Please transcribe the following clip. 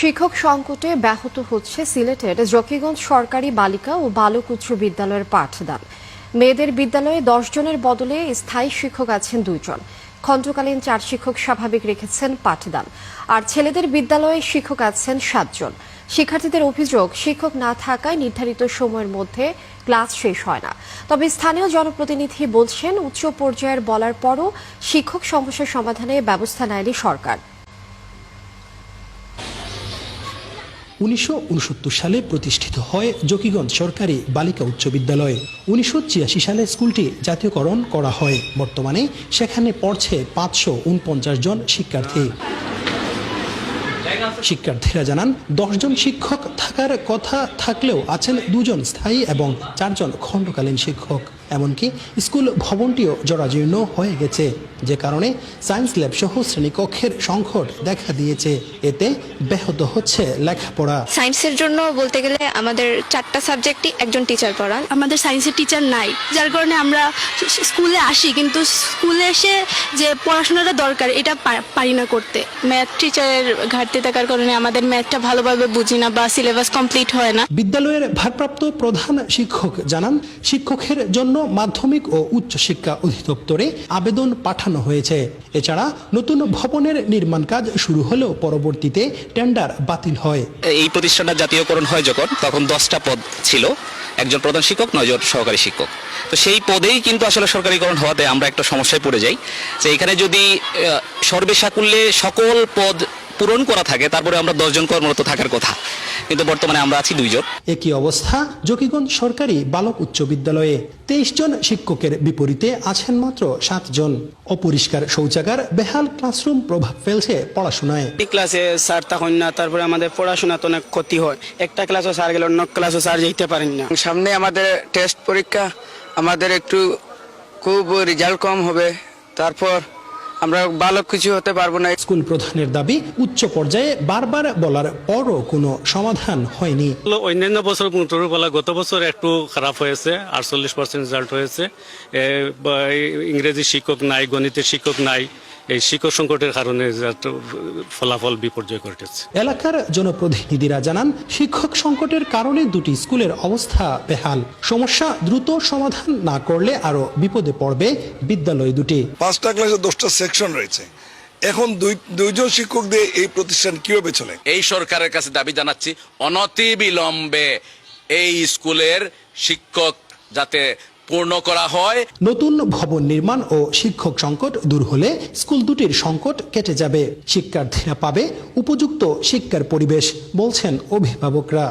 শিক্ষক সংকটে ব্যাহত হচ্ছে সিলেটের জকিগঞ্জ সরকারি বালিকা ও বালক উচ্চ বিদ্যালয়ের পাঠদান। মেয়েদের বিদ্যালয়ে দশ জনের বদলে স্থায়ী শিক্ষক আছেন দুইজন। খণ্ডকালীন চার শিক্ষক স্বাভাবিক রেখেছেন পাঠদান। আর ছেলেদের বিদ্যালয়ে শিক্ষক আছেন সাতজন। শিক্ষার্থীদের অভিযোগ, শিক্ষক না থাকায় নির্ধারিত সময়ের মধ্যে ক্লাস শেষ হয় না। তবে স্থানীয় জনপ্রতিনিধি বলছেন, উচ্চ পর্যায়ের বলার পরও শিক্ষক সমস্যার সমাধানে ব্যবস্থা নেয়নি সরকার। উনিশশো উনসত্তর সালে প্রতিষ্ঠিত হয় জকিগঞ্জ সরকারি বালিকা উচ্চ বিদ্যালয়। উনিশশো সালে স্কুলটি জাতীয়করণ করা হয়। বর্তমানে সেখানে পড়ছে পাঁচশো উনপঞ্চাশ জন শিক্ষার্থী। শিক্ষার্থীরা জানান দশজন শিক্ষক থাকার কথা থাকলেও আছেন দুজন স্থায়ী এবং চারজন খণ্ডকালীন শিক্ষক। এমনকি স্কুল ভবনটিও জরাজীর্ণ হয়ে গেছে। যে কারণে সায়েন্স ল্যাব সহ শ্রেণীকক্ষের সংকট দেখা দিয়েছে। এতে ব্যাহত হচ্ছে লেখাপড়া। সায়েন্সের জন্য বলতে গেলে আমাদের চারটা সাবজেক্টই একজন টিচার পড়ান। আমাদের সায়েন্সের টিচার নাই যার কারণে আমরা স্কুলে আসি কিন্তু স্কুলে এসে যে পড়াশোনাটা দরকার এটা পারি না করতে। ম্যাথ টিচারের ঘাটতি থাকার কারণে আমাদের ম্যাথটা ভালোভাবে বুঝি না বা সিলেবাস কমপ্লিট হয় না। বিদ্যালয়ের ভারপ্রাপ্ত প্রধান শিক্ষক জানান শিক্ষকের জন্য মাধ্যমিক ও উচ্চ শিক্ষা অধিদপ্তরে আবেদন পাঠানো হয়েছে। এছাড়া নতুন ভবনের নির্মাণ কাজ শুরু হলেও পরবর্তীতে টেন্ডার বাতিল হয়। এই প্রতিষ্ঠানটা জাতীয়করণ হয় যখন, তখন দশটা পদ ছিল। একজন প্রধান শিক্ষক, নয়জন সহকারী শিক্ষক। তো সেই পদেই কিন্তু আসলে সরকারিকরণ হওয়াতে আমরা একটা সমস্যায় পড়ে যাই। যে এখানে যদি সর্বেসাকুল্যে সকল পদ পূরণ করা থাকে তারপরে আমরা দশজন কর্মরত থাকার কথা। কিন্তু বর্তমানে আমরা আছি দুইজন। একই অবস্থা জকিগঞ্জ সরকারি বালক উচ্চ বিদ্যালয়ে। তেইশ জন শিক্ষকের বিপরীতে আছেন মাত্র সাতজন অপরিষ্কার শৌচাগার বেহাল ক্লাসরুম প্রভাব ফেলছে পড়াশোনায়। ক্লাসে স্যার তখন না তারপরে আমাদের পড়াশোনা তো অনেক ক্ষতি হয়। একটা ক্লাসও স্যার গেলে অন্য ক্লাসও স্যার যেতে পারেন না। সামনে আমাদের টেস্ট পরীক্ষা আমাদের একটু খুব রেজাল্ট কম হবে তারপর আমরা ভালো কিছু হতে পারব না। স্কুল প্রধানের দাবি উচ্চ পর্যায়ে বারবার বলার পরও কোনো সমাধান হয়নি। অন্যান্য বছর বলা গত বছর একটু খারাপ হয়েছে আটচল্লিশ পার্সেন্ট রেজাল্ট হয়েছে। বা ইংরেজি শিক্ষক নাই গণিতের শিক্ষক নাই এই শিক্ষক সংকটের কারণে ফলাফল বিপর্যয় ঘটেছে। এলাকার জনপ্রতিনিধিরা জানান শিক্ষক সংকটের কারণে দুটি স্কুলের অবস্থা বেহাল। সমস্যা দ্রুত সমাধান না করলে আরও বিপদে পড়বে বিদ্যালয় দুটি। পাঁচটা ক্লাসে দশটা সেকশন রয়েছে। এখন দুই দুইজন শিক্ষক দিয়ে এই প্রতিষ্ঠান কীভাবে চলে? এই সরকারের কাছে দাবি জানাচ্ছি অনতি বিলম্বে এই স্কুলের শিক্ষক যাতে পূর্ণ করা হয়। নতুন ভবন নির্মাণ ও শিক্ষক সংকট দূর হলে স্কুল দুটির সংকট কেটে যাবে। শিক্ষার্থীরা পাবে উপযুক্ত শিক্ষার পরিবেশ, বলছেন অভিভাবকরা।